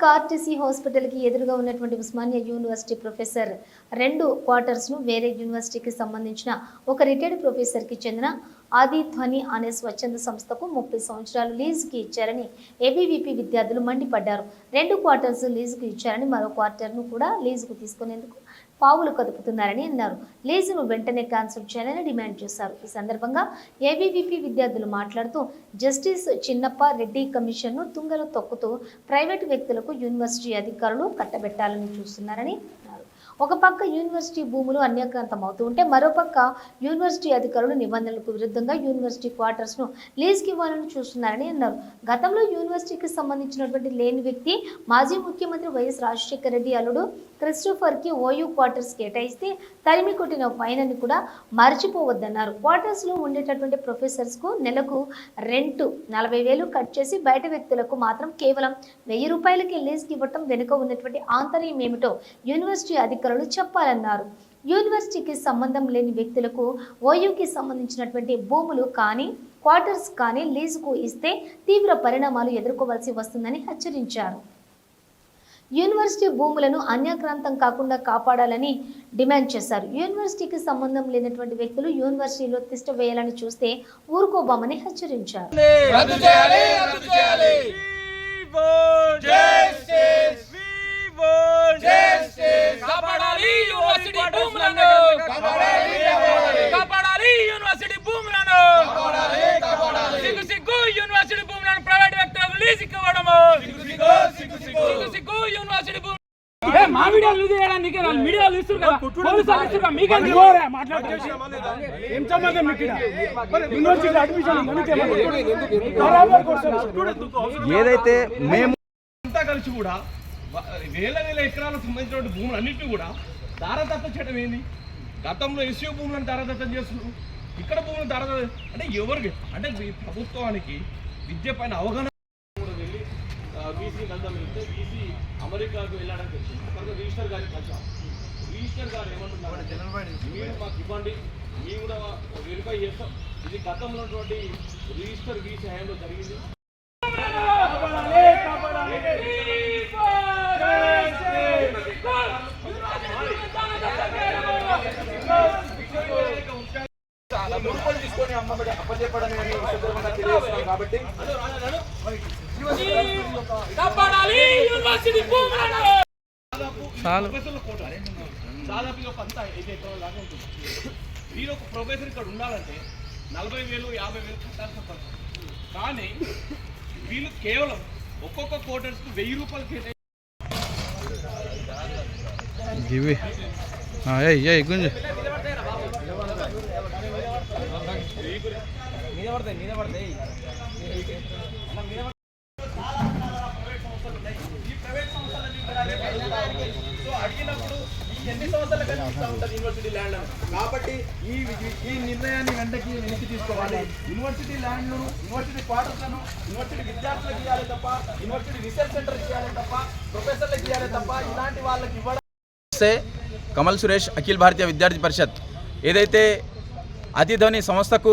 స్థానిక ఆర్టీసీ హాస్పిటల్కి ఎదురుగా ఉన్నటువంటి ఉస్మానియా యూనివర్సిటీ ప్రొఫెసర్ రెండు క్వార్టర్స్ను వేరే యూనివర్సిటీకి సంబంధించిన ఒక రిటైర్డ్ ప్రొఫెసర్కి చెందిన ఆది ధ్వని అనే స్వచ్ఛంద సంస్థకు ముప్పై సంవత్సరాలు లీజుకి ఇచ్చారని ఏబీవీపీ విద్యార్థులు మండిపడ్డారు. రెండు క్వార్టర్స్ లీజుకు ఇచ్చారని మరో క్వార్టర్ను కూడా లీజుకు తీసుకునేందుకు పావులు కదుపుతున్నారని అన్నారు. లీజును వెంటనే క్యాన్సిల్ చేయాలని డిమాండ్ చేశారు. ఈ సందర్భంగా ఏబీవీపీ విద్యార్థులు మాట్లాడుతూ జస్టిస్ చిన్నప్ప రెడ్డి కమిషన్ను తుంగలో తొక్కుతూ ప్రైవేటు వ్యక్తులకు యూనివర్సిటీ అధికారులు కట్టబెట్టాలని చూస్తున్నారని ఒక పక్క యూనివర్సిటీ భూములు అన్యాక్రాంతం అవుతూ ఉంటే మరోపక్క యూనివర్సిటీ అధికారులు నిబంధనలకు విరుద్ధంగా యూనివర్సిటీ క్వార్టర్స్ను లీజ్కి ఇవ్వాలని చూస్తున్నారని అన్నారు. గతంలో యూనివర్సిటీకి సంబంధించినటువంటి లేని వ్యక్తి మాజీ ముఖ్యమంత్రి వైఎస్ రాజశేఖర రెడ్డి అల్లుడు క్రిస్టోఫర్కి ఓయూ క్వార్టర్స్ కేటాయిస్తే తరిమి కొట్టిన ఫైన్ అని కూడా మర్చిపోవద్దన్నారు. క్వార్టర్స్లో ఉండేటటువంటి ప్రొఫెసర్స్కు నెలకు రెంట్ నలభై వేలు కట్ చేసి బయట వ్యక్తులకు మాత్రం కేవలం వెయ్యి రూపాయలకి లీజ్కి ఇవ్వటం వెనుక ఉన్నటువంటి ఆంతర్యం ఏమిటో యూనివర్సిటీ అధికారులు చెప్పాలన్నారు. యూనివర్సిటీకి సంబంధం లేని వ్యక్తులకు ఓయూకి సంబంధించినటువంటి భూములు కానీ క్వార్టర్స్ కానీ లీజుకు ఇస్తే తీవ్ర పరిణామాలు ఎదుర్కోవాల్సి వస్తుందని హెచ్చరించారు. యూనివర్సిటీ భూములను అన్యాక్రాంతం కాకుండా కాపాడాలని డిమాండ్ చేశారు. యూనివర్సిటీకి సంబంధం లేనటువంటి వ్యక్తులు యూనివర్సిటీలో తిష్ట వేయాలని చూస్తే ఊరుకోబోమని హెచ్చరించారు చేయాలి రద్దు చేయాలి Justice! Justice! కాపాడాలి యూనివర్సిటీ భూములను కాపాడాలి, కాపాడాలి. కాపాడాలి యూనివర్సిటీ భూములను కాపాడాలి, కాపాడాలి. సిగ్గు సిగ్గు యూనివర్సిటీ భూములను ప్రైవేట్ వ్యక్తులకు లీజుకి ఇవ్వడము సిగ్గు, సిగ్గు, సిగ్గు, సిగ్గు. సిగ్గు సిగ్గు యూనివర్సిటీ భూములు ఏ, మా వీడియోలు లూజ్ చేయడానికి వాళ్ళు మీడియాలు ఇస్తారు కదా పోలీసు వాళ్ళు ఇస్తారు కదా మీకేం ఏం సంబంధం మీకు ఈడ? మరి యూనివర్సిటీ అడ్మిషన్ ఉందా? నీకేమన్నా? బరాబర్ క్వశ్చన్. ఏదైతే మేము అంతా కలిసి కూడా వేల వేల ఎకరాలకు సంబంధించిన భూములు అన్నింటినీ కూడా దారదత్తం చేయడం ఏంది గతంలో ఎస్యూ భూములను దారదత్తం చేస్తున్నారు ఇక్కడ భూములు దారదత్తం అంటే ఎవరికి అంటే ప్రభుత్వానికి విద్య పైన అవగాహన బీసీ కలుద్దాం వెళ్తే బీసీ అమెరికాకు వెళ్ళడానికి వచ్చింది. తర్వాత రిజిస్టర్ గారికి కలిసాం. రిజిస్టర్ గారు ఏమంటున్నారు మీరు మాకు ఇవ్వండి మేము కూడా వెరిఫై చేస్తాం. ఇది గతంలో ఉన్నటువంటి రిజిస్టర్ బీసీ హయాంలో జరిగింది ముడుపులు తీసుకొని అమ్మబడి అప్పచెప్పడం అని ఈ సందర్భంగా తెలియజేస్తున్నాం కాబట్టి కాపాడాలి యూనివర్సిటీ భూములను చాలు ప్రొఫెసర్ల కోట దాదాపు ఒక అంత ఐదు ఎకరాల దాకా ఉంటుంది. మీరు ఒక ప్రొఫెసర్ ఇక్కడ ఉండాలంటే నలభై వేలు యాభై వేలు కట్టాల్సిన పరిస్థితి కానీ వీళ్ళు కేవలం ఒక్కొక్క క్వార్టర్స్కి వెయ్యి రూపాయలు కేటాయి ఇవి ఏయ్ ఏయ్ గుంజు. సో అడిగినప్పుడు ఈ ఎన్ని సంవత్సరాలు కనిపిస్తూ ఉంటుంది యూనివర్సిటీ ల్యాండ్ అని కాబట్టి ఈ ఈ నిర్ణయాన్ని వెంటకి వెనక్కి తీసుకోవాలి. యూనివర్సిటీ ల్యాండ్ను యూనివర్సిటీ క్వార్టర్స్లను యూనివర్సిటీ విద్యార్థులకు ఇవ్వాలి తప్ప యూనివర్సిటీ రీసెర్చ్ సెంటర్ ఇవ్వాలి తప్ప ప్రొఫెసర్లకు ఇవ్వాలి తప్ప ఇలాంటి వాళ్ళకి ఇవ్వడం నమస్తే కమల్ సురేష్ అఖిల్ భారతీయ విద్యార్థి పరిషత్. ఏదైతే అతిధ్వని సంస్థకు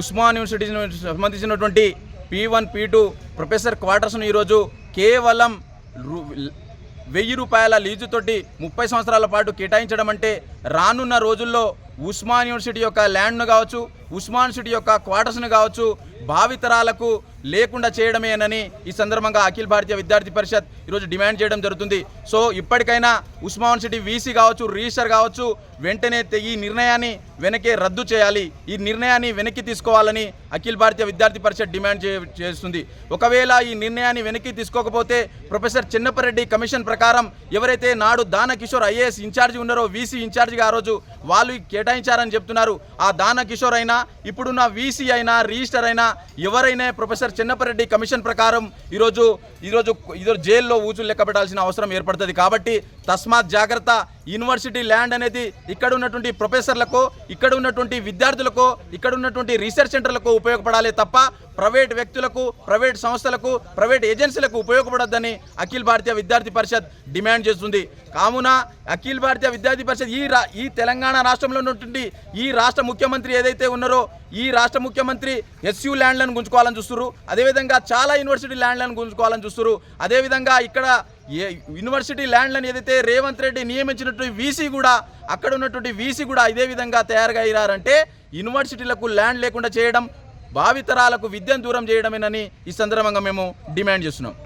ఉస్మాన్ యూనివర్సిటీకి సంబంధించినటువంటి P one P two professor క్వార్టర్స్ను ఈరోజు కేవలం వెయ్యి రూపాయల లీజుతోటి ముప్పై సంవత్సరాల పాటు కేటాయించడం అంటే రానున్న రోజుల్లో ఉస్మాన్ యూనివర్సిటీ యొక్క ల్యాండ్ను కావచ్చు ఉస్మాన్ సిటీ యొక్క క్వార్టర్స్ను కావచ్చు భావితరాలకు లేకుండా చేయడమేనని ఈ సందర్భంగా అఖిల భారతీయ విద్యార్థి పరిషత్ ఈరోజు డిమాండ్ చేయడం జరుగుతుంది. సో ఇప్పటికైనా ఉస్మాన్ సిటీ వీసీ కావచ్చు రిజిస్టర్ కావచ్చు వెంటనే ఈ నిర్ణయాన్ని వెనకే రద్దు చేయాలి. ఈ నిర్ణయాన్ని వెనక్కి తీసుకోవాలని అఖిల భారతీయ విద్యార్థి పరిషత్ డిమాండ్ చే చేస్తుంది. ఒకవేళ ఈ నిర్ణయాన్ని వెనక్కి తీసుకోకపోతే ప్రొఫెసర్ చిన్నపరెడ్డి కమిషన్ ప్రకారం ఎవరైతే నాడు Dana Kishore IAS in charge ఉన్నారో వీసీ ఇన్ఛార్జిగా ఆ రోజు వాళ్ళు కేటాయించారని చెప్తున్నారు. ఆ దాన కిషోర్ అయినా ఇప్పుడున్న వీసీ అయినా రిజిస్టర్ అయినా ఎవరైనా ప్రొఫెసర్ చిన్నపరెడ్డి కమిషన్ ప్రకారం ఈరోజు ఈరోజు ఈరోజు జైల్లో ఊచులు లెక్క పెట్టాల్సిన అవసరం ఏర్పడుతుంది. కాబట్టి తస్మాత్ జాగ్రత్త యూనివర్సిటీ ల్యాండ్ అనేది ఇక్కడ ఉన్నటువంటి ప్రొఫెసర్లకు ఇక్కడ ఉన్నటువంటి విద్యార్థులకు ఇక్కడ ఉన్నటువంటి రీసెర్చ్ సెంటర్లకు ఉపయోగపడాలి తప్ప ప్రైవేట్ వ్యక్తులకు ప్రైవేట్ సంస్థలకు ప్రైవేట్ ఏజెన్సీలకు ఉపయోగపడొద్దని అఖిల్ భారతీయ విద్యార్థి పరిషత్ డిమాండ్ చేస్తుంది. కావున అఖిల్ భారతీయ విద్యార్థి పరిషత్ ఈ రా ఈ తెలంగాణ రాష్ట్రంలో ఉన్నటువంటి ఈ రాష్ట్ర ముఖ్యమంత్రి ఏదైతే ఉన్నారో ఈ రాష్ట్ర ముఖ్యమంత్రి ఎస్యూ ల్యాండ్లను గుంజుకోవాలని చూస్తున్నారు అదేవిధంగా చాలా యూనివర్సిటీ ల్యాండ్లను గుంజుకోవాలని చూస్తున్నారు అదేవిధంగా ఇక్కడ ఏ యూనివర్సిటీ ల్యాండ్లను ఏదైతే రేవంత్ రెడ్డి నియమించినటువంటి వీసీ కూడా అక్కడ ఉన్నటువంటి వీసీ కూడా ఇదే విధంగా తయారుగా అయ్యారంటే యూనివర్సిటీలకు ల్యాండ్ లేకుండా చేయడం భావితరాలకు విద్యను దూరం చేయడమేనని ఈ సందర్భంగా మేము డిమాండ్ చేస్తున్నాం.